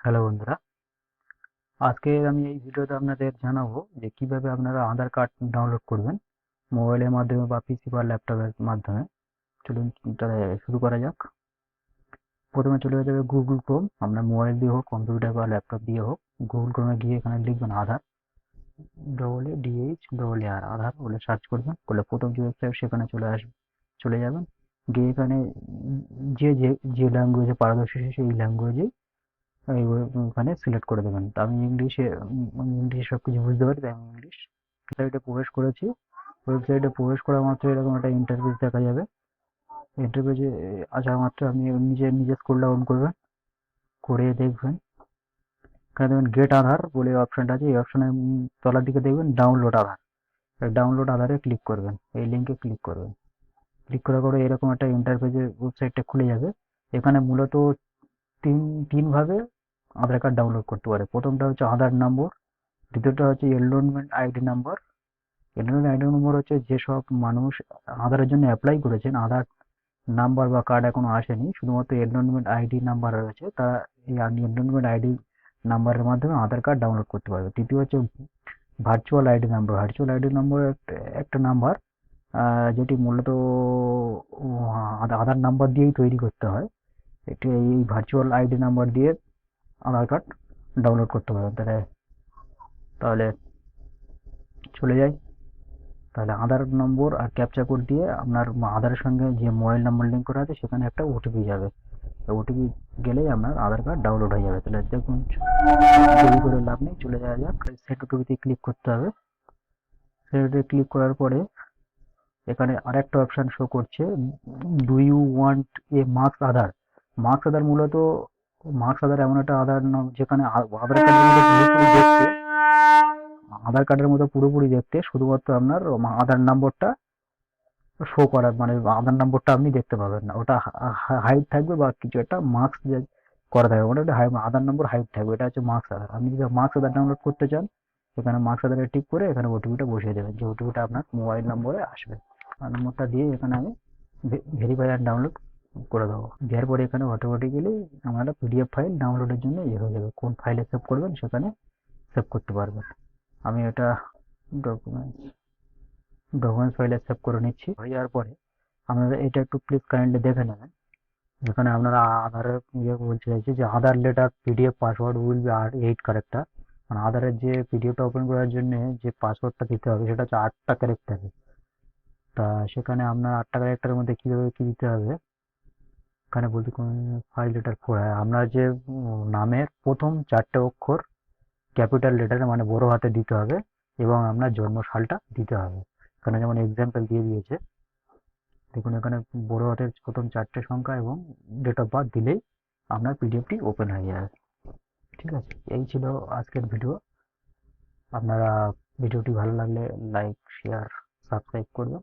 Hello বন্ধুরা। আজকে আমি এই ভিডিওতে আপনাদের জানাব যে কীভাবে আপনারা আধার কার্ড ডাউনলোড করবেন মোবাইলের মাধ্যমে বা পিসি বা ল্যাপটপের মাধ্যমে। চলুন তাহলে শুরু করা যাক। প্রথমে চলে যাবে গুগল ক্রোম আপনার মোবাইল দিয়ে হোক, কম্পিউটার বা ল্যাপটপ দিয়ে হোক গুগল ক্রোমে গিয়ে এখানে লিখবেন Aadhaar. Double A D H double A আর আধার বলে সার্চ করবেন। করলে প্রথম যে ওয়েবসাইট সেখানে চলে আসবে চলে যাবেন। গিয়ে এখানে যে যে যে ল্যাঙ্গুয়েজে পারদর্শী সেই ল্যাঙ্গুয়েজেই ওখানে সিলেক্ট করে দেবেন। তো আমি ইংলিশে ইংলিশে সব কিছু বুঝতে পারি তাই আমি ইংলিশ ওয়েবসাইটে প্রবেশ করেছি। ওয়েবসাইটে প্রবেশ করা মাত্র এরকম একটা ইন্টারভিউ দেখা যাবে। ইন্টারভিউজে আসা মাত্র আপনি নিজে নিজে স্কুল ডাউন করবেন, করে দেখবেন। এখানে দেখবেন গেট আধার বলে অপশানটা আছে, এই অপশানের তলার দিকে দেখবেন ডাউনলোড আধার। ডাউনলোড আধারে ক্লিক করবেন, এই লিঙ্কে ক্লিক করবেন। ক্লিক করার পরে এরকম একটা ইন্টারফেসে ওয়েবসাইটটা খুলে যাবে। এখানে মূলত তিন, তিনভাবে আধার কার্ড ডাউনলোড করতে পারে প্রথমটা হচ্ছে আধার নম্বর দ্বিতীয়টা হচ্ছে enrolment ID number enrolment ID number হচ্ছে যেসব মানুষ আধারের জন্য অ্যাপ্লাই করেছেন আধার নাম্বার বা কার্ড এখনও আসেনি শুধুমাত্র এনরোলমেন্ট আইডি নাম্বার রয়েছে তা এই এনরোলমেন্ট আইডি নাম্বারের মাধ্যমে আধার কার্ড ডাউনলোড করতে পারবে তৃতীয় হচ্ছে virtual ID number virtual ID number একটা নাম্বার যেটি মূলত আধার নাম্বার দিয়েই তৈরি করতে হয়। এটি এই ভার্চুয়াল আইডি নাম্বার দিয়ে আধার কার্ড ডাউনলোড করতে পারবেন তাহলে তাহলে চলে যাই। তাহলে আধার নম্বর আর ক্যাপচা কোড দিয়ে আপনার আধারের সঙ্গে যে মোবাইল নাম্বার লিঙ্ক করা আছে, সেখানে একটা ওটিপি যাবে। ওটিপি গেলেই আপনার আধার কার্ড ডাউনলোড হয়ে যাবে। তাহলে দেখুন, দেরি করে লাভ নেই, চলে যাওয়া যাক। সেট ওটিপিতে ক্লিক করতে হবে। সেট ক্লিক করার পরে এখানে আরেকটা অপশান শো করছে do you want a masked Aadhaar? Masked Aadhaar মূলত মার্কস আধার এমন একটা আধার নাম, যেখানে আধার কার্ডের আধার কার্ডের মতো পুরোপুরি দেখতে শুধুমাত্র আপনার আধার নম্বরটা শো করার মানে আধার নম্বরটা আপনি দেখতে পাবেন না। ওটা হাইট থাকবে বা কিছু একটা মার্কস করা থাকবে ওটা একটা আধার নম্বর হাইট থাকবে, এটা হচ্ছে মার্কস আধার। আপনি যদি মার্কস আধার ডাউনলোড করতে চান, এখানে মার্কস আধারে টিক করে এখানে ওটিপিটা বসিয়ে দেবেন, যে ওটিপিটা আপনার মোবাইল নম্বরে আসবে। নম্বরটা দিয়ে এখানে আমি ভেরিফাই অ্যান্ড ডাউনলোড করে দেবো। দেওয়ার পরে এখানে অটোমেটিক্যালি আপনারা পিডিএফ ফাইল ডাউনলোডের জন্য ইয়ে হয়ে যাবে। কোন ফাইলে সেভ করবেন সেখানে সেভ করতে পারবেন। আমি এটা ডকুমেন্টস ডকুমেন্টস ফাইলে সেভ করে নিচ্ছি। হয়ে যাওয়ার পরে আপনারা এটা একটু প্লিজ কাইন্ডলি দেখে নেবেন। যেখানে আপনারা আধারের ইয়ে বলতে চাইছি যে Aadhaar letter PDF password will be R eight character মানে আধারের যে পিডিএফটা ওপেন করার জন্য যে পাসওয়ার্ডটা দিতে হবে সেটা হচ্ছে আটটা ক্যারেক্টারের তা সেখানে আপনার আটটা ক্যারেক্টারের মধ্যে কীভাবে কী দিতে হবে? এখানে বলতে ফাইভ লেটার ফোর হ্যাঁ আপনার যে নামের প্রথম চারটে অক্ষর ক্যাপিটাল লেটারে মানে বড় হাতে দিতে হবে এবং আপনার জন্ম সালটা দিতে হবে। এখানে যেমন এক্সাম্পল দিয়ে দিয়েছে, দেখুন এখানে বড় হাতের প্রথম চারটে সংখ্যা এবং ডেট অফ বার্থ দিলেই আপনার পিডিএফটি ওপেন হয়ে যাবে। ঠিক আছে, এই ছিল আজকের ভিডিও আপনারা ভিডিওটি ভালো লাগলে লাইক শেয়ার সাবস্ক্রাইব করবেন।